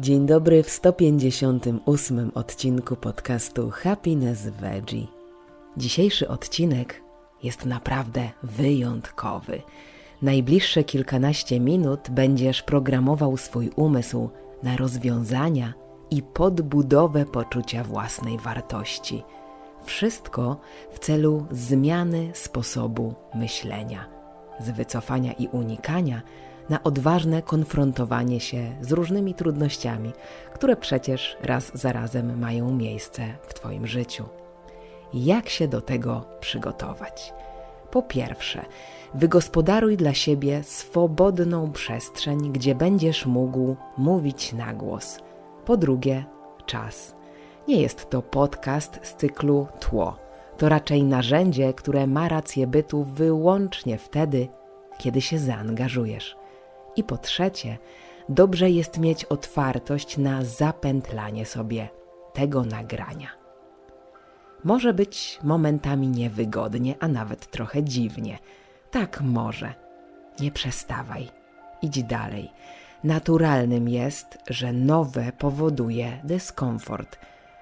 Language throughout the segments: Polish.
Dzień dobry w 158 odcinku podcastu Happiness Veggie. Dzisiejszy odcinek jest naprawdę wyjątkowy. Najbliższe kilkanaście minut będziesz programował swój umysł na rozwiązania i podbudowę poczucia własnej wartości. Wszystko w celu zmiany sposobu myślenia, z wycofania i unikania na odważne konfrontowanie się z różnymi trudnościami, które przecież raz za razem mają miejsce w Twoim życiu. Jak się do tego przygotować? Po pierwsze, wygospodaruj dla siebie swobodną przestrzeń, gdzie będziesz mógł mówić na głos. Po drugie, czas. Nie jest to podcast z cyklu Tło. To raczej narzędzie, które ma rację bytu wyłącznie wtedy, kiedy się zaangażujesz. I po trzecie, dobrze jest mieć otwartość na zapętlanie sobie tego nagrania. Może być momentami niewygodnie, a nawet trochę dziwnie. Tak może. Nie przestawaj. Idź dalej. Naturalnym jest, że nowe powoduje dyskomfort.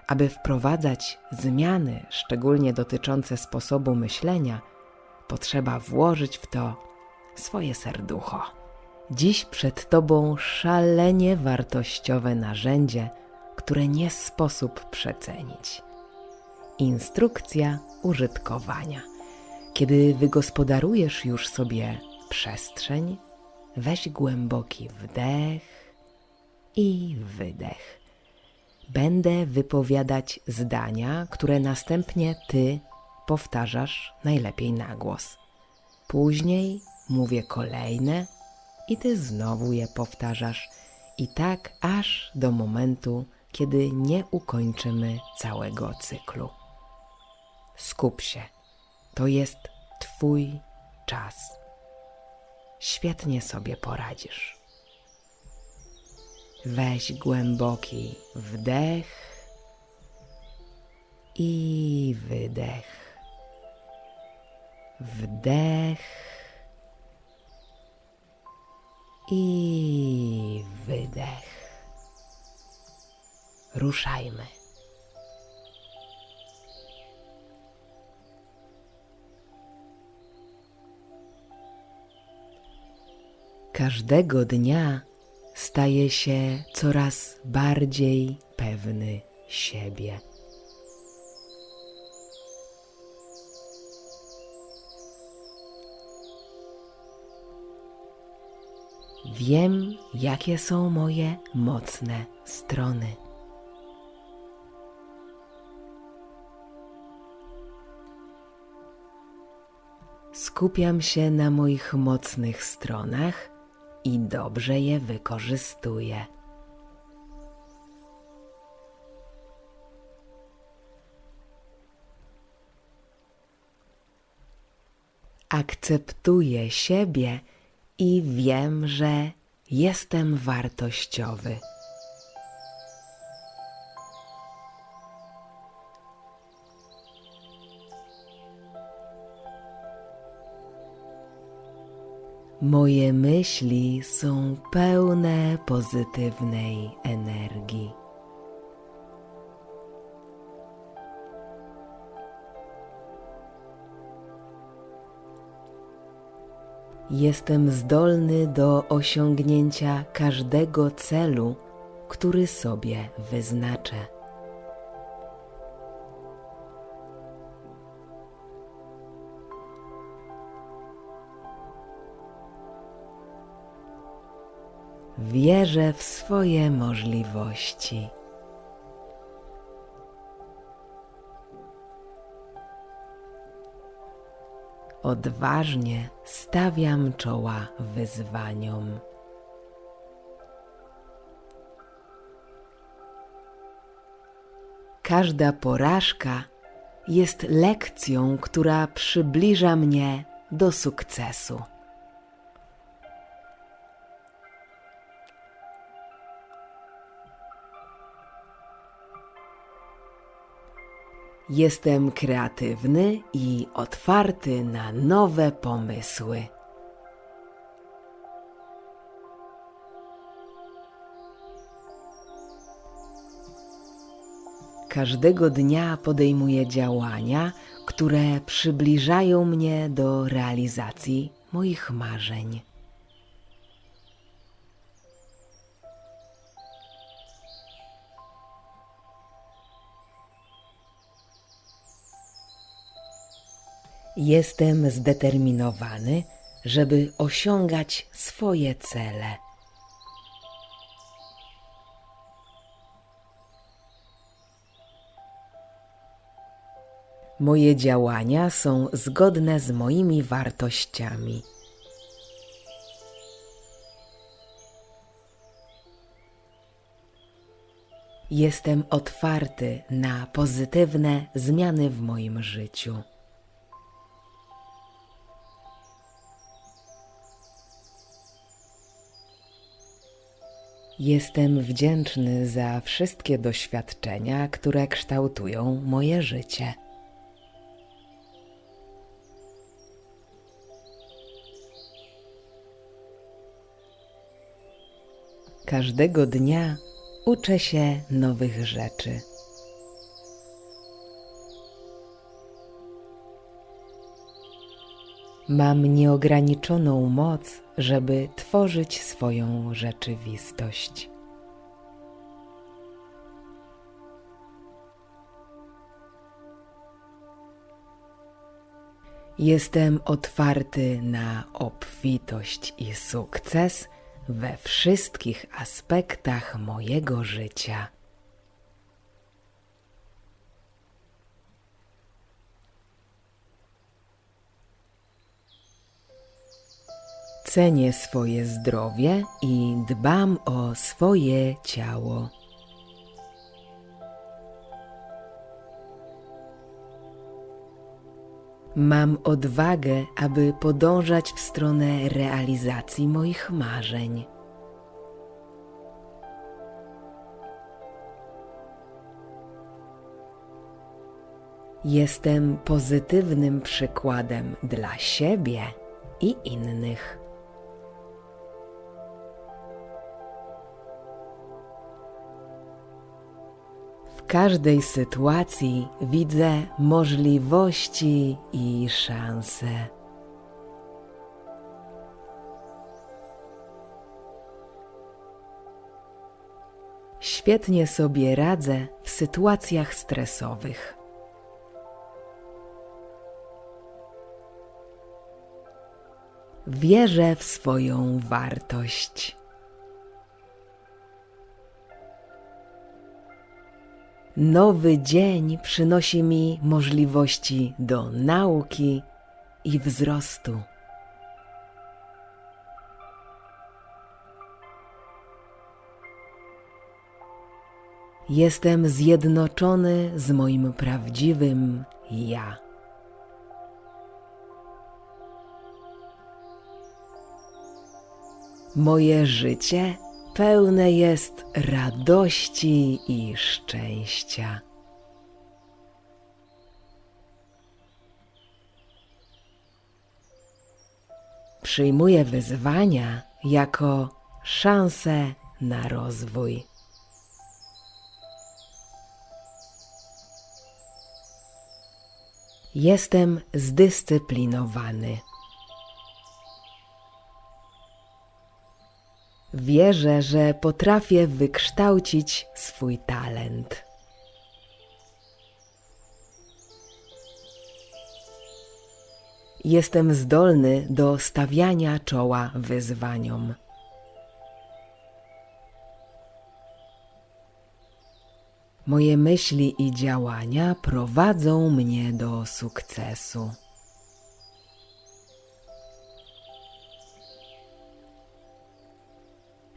Aby wprowadzać zmiany, szczególnie dotyczące sposobu myślenia, potrzeba włożyć w to swoje serducho. Dziś przed Tobą szalenie wartościowe narzędzie, które nie sposób przecenić. Instrukcja użytkowania. Kiedy wygospodarujesz już sobie przestrzeń, weź głęboki wdech i wydech. Będę wypowiadać zdania, które następnie Ty powtarzasz najlepiej na głos. Później mówię kolejne i ty znowu je powtarzasz, i tak aż do momentu, kiedy nie ukończymy całego cyklu. Skup się, to jest Twój czas. Świetnie sobie poradzisz. Weź głęboki wdech i wydech. Wdech i wydech. Ruszajmy. Każdego dnia staje się coraz bardziej pewny siebie. Wiem, jakie są moje mocne strony. Skupiam się na moich mocnych stronach i dobrze je wykorzystuję. Akceptuję siebie i wiem, że jestem wartościowy. Moje myśli są pełne pozytywnej energii. Jestem zdolny do osiągnięcia każdego celu, który sobie wyznaczę. Wierzę w swoje możliwości. Odważnie stawiam czoła wyzwaniom. Każda porażka jest lekcją, która przybliża mnie do sukcesu. Jestem kreatywny i otwarty na nowe pomysły. Każdego dnia podejmuję działania, które przybliżają mnie do realizacji moich marzeń. Jestem zdeterminowany, żeby osiągać swoje cele. Moje działania są zgodne z moimi wartościami. Jestem otwarty na pozytywne zmiany w moim życiu. Jestem wdzięczny za wszystkie doświadczenia, które kształtują moje życie. Każdego dnia uczę się nowych rzeczy. Mam nieograniczoną moc, żeby tworzyć swoją rzeczywistość. Jestem otwarty na obfitość i sukces we wszystkich aspektach mojego życia. Cenię swoje zdrowie i dbam o swoje ciało. Mam odwagę, aby podążać w stronę realizacji moich marzeń. Jestem pozytywnym przykładem dla siebie i innych. Każdej sytuacji widzę możliwości i szanse. Świetnie sobie radzę w sytuacjach stresowych. Wierzę w swoją wartość. Nowy dzień przynosi mi możliwości do nauki i wzrostu. Jestem zjednoczony z moim prawdziwym ja. Moje życie pełne jest radości i szczęścia. Przyjmuję wyzwania jako szansę na rozwój. Jestem zdyscyplinowany. Wierzę, że potrafię wykształcić swój talent. Jestem zdolny do stawiania czoła wyzwaniom. Moje myśli i działania prowadzą mnie do sukcesu.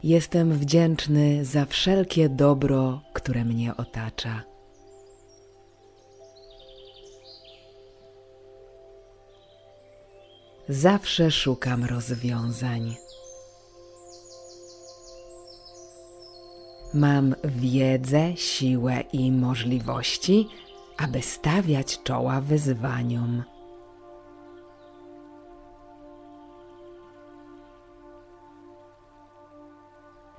Jestem wdzięczny za wszelkie dobro, które mnie otacza. Zawsze szukam rozwiązań. Mam wiedzę, siłę i możliwości, aby stawiać czoła wyzwaniom.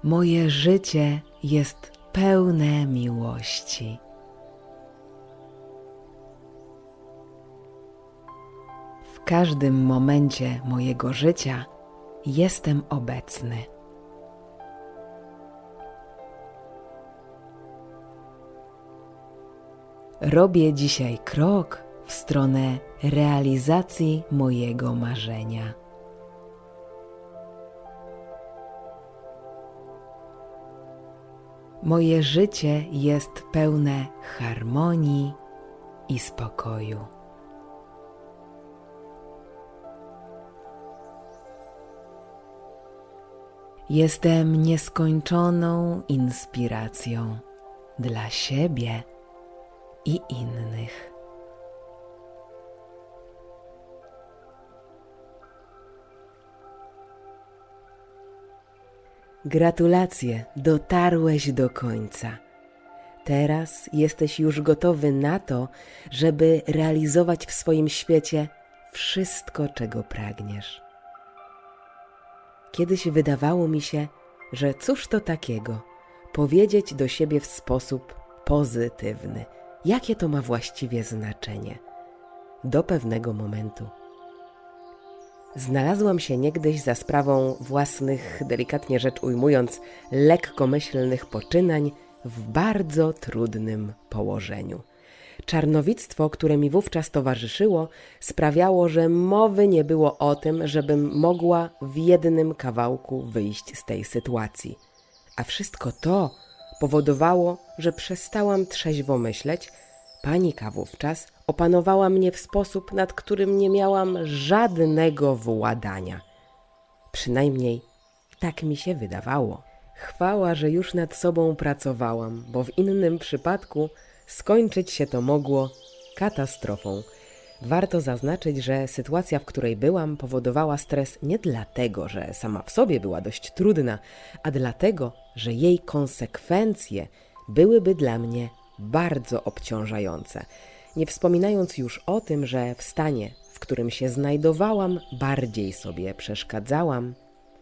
Moje życie jest pełne miłości. W każdym momencie mojego życia jestem obecny. Robię dzisiaj krok w stronę realizacji mojego marzenia. Moje życie jest pełne harmonii i spokoju. Jestem nieskończoną inspiracją dla siebie i innych. Gratulacje, dotarłeś do końca. Teraz jesteś już gotowy na to, żeby realizować w swoim świecie wszystko, czego pragniesz. Kiedyś wydawało mi się, że cóż to takiego powiedzieć do siebie w sposób pozytywny. Jakie to ma właściwie znaczenie? Do pewnego momentu. Znalazłam się niegdyś za sprawą własnych, delikatnie rzecz ujmując, lekkomyślnych poczynań w bardzo trudnym położeniu. Czarnowictwo, które mi wówczas towarzyszyło, sprawiało, że mowy nie było o tym, żebym mogła w jednym kawałku wyjść z tej sytuacji. A wszystko to powodowało, że przestałam trzeźwo myśleć. Panika wówczas opanowała mnie w sposób, nad którym nie miałam żadnego władania. Przynajmniej tak mi się wydawało. Chwała, że już nad sobą pracowałam, bo w innym przypadku skończyć się to mogło katastrofą. Warto zaznaczyć, że sytuacja, w której byłam, powodowała stres nie dlatego, że sama w sobie była dość trudna, a dlatego, że jej konsekwencje byłyby dla mnie bardzo obciążające. Nie wspominając już o tym, że w stanie, w którym się znajdowałam, bardziej sobie przeszkadzałam,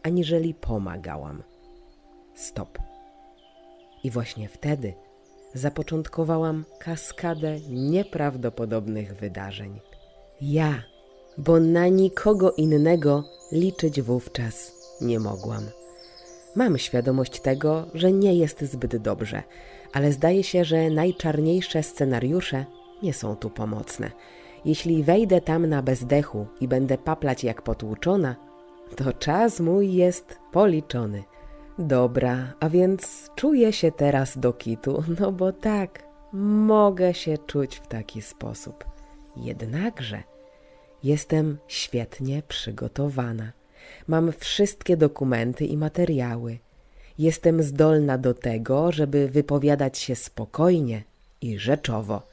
aniżeli pomagałam. Stop. I właśnie wtedy zapoczątkowałam kaskadę nieprawdopodobnych wydarzeń. Ja, bo na nikogo innego liczyć wówczas nie mogłam. Mam świadomość tego, że nie jest zbyt dobrze, ale zdaje się, że najczarniejsze scenariusze nie są tu pomocne. Jeśli wejdę tam na bezdechu i będę paplać jak potłuczona, to czas mój jest policzony. Dobra, a więc czuję się teraz do kitu, no bo tak, mogę się czuć w taki sposób. Jednakże jestem świetnie przygotowana. Mam wszystkie dokumenty i materiały. Jestem zdolna do tego, żeby wypowiadać się spokojnie i rzeczowo.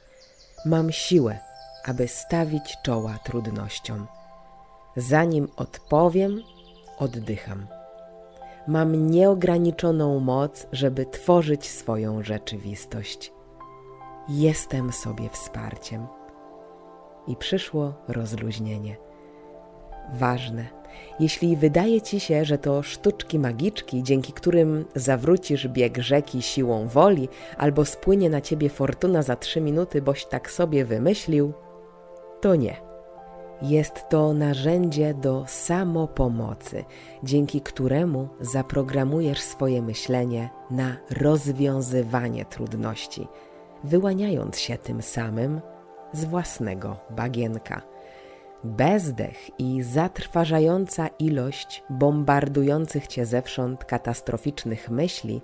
Mam siłę, aby stawić czoła trudnościom. Zanim odpowiem, oddycham. Mam nieograniczoną moc, żeby tworzyć swoją rzeczywistość. Jestem sobie wsparciem. I przyszło rozluźnienie. Ważne, jeśli wydaje ci się, że to sztuczki magiczki, dzięki którym zawrócisz bieg rzeki siłą woli, albo spłynie na ciebie fortuna za trzy minuty, boś tak sobie wymyślił, to nie. Jest to narzędzie do samopomocy, dzięki któremu zaprogramujesz swoje myślenie na rozwiązywanie trudności, wyłaniając się tym samym z własnego bagienka. Bezdech i zatrważająca ilość bombardujących cię zewsząd katastroficznych myśli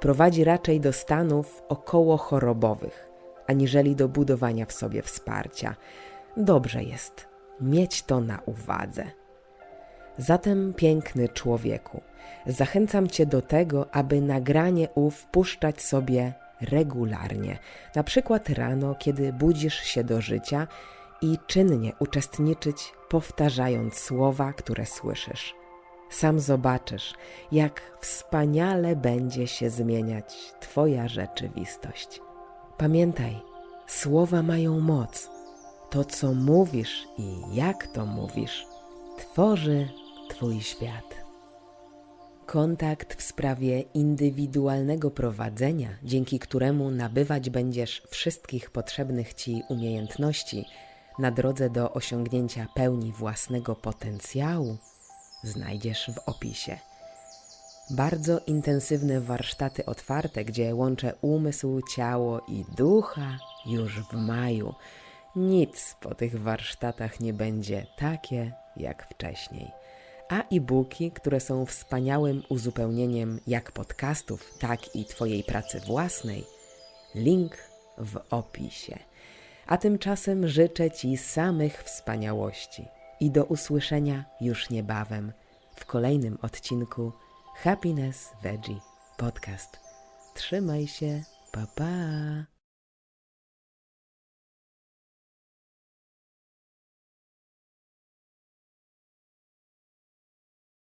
prowadzi raczej do stanów okołochorobowych, aniżeli do budowania w sobie wsparcia. Dobrze jest mieć to na uwadze. Zatem, piękny człowieku, zachęcam Cię do tego, aby nagranie ów puszczać sobie regularnie, na przykład rano, kiedy budzisz się do życia i czynnie uczestniczyć, powtarzając słowa, które słyszysz. Sam zobaczysz, jak wspaniale będzie się zmieniać Twoja rzeczywistość. Pamiętaj, słowa mają moc. To, co mówisz i jak to mówisz, tworzy Twój świat. Kontakt w sprawie indywidualnego prowadzenia, dzięki któremu nabywać będziesz wszystkich potrzebnych Ci umiejętności, na drodze do osiągnięcia pełni własnego potencjału znajdziesz w opisie. Bardzo intensywne warsztaty otwarte, gdzie łączę umysł, ciało i ducha już w maju. Nic po tych warsztatach nie będzie takie jak wcześniej. A e-booki, które są wspaniałym uzupełnieniem jak podcastów, tak i Twojej pracy własnej, link w opisie. A tymczasem życzę Ci samych wspaniałości i do usłyszenia już niebawem w kolejnym odcinku Happiness Veggie Podcast. Trzymaj się, pa pa!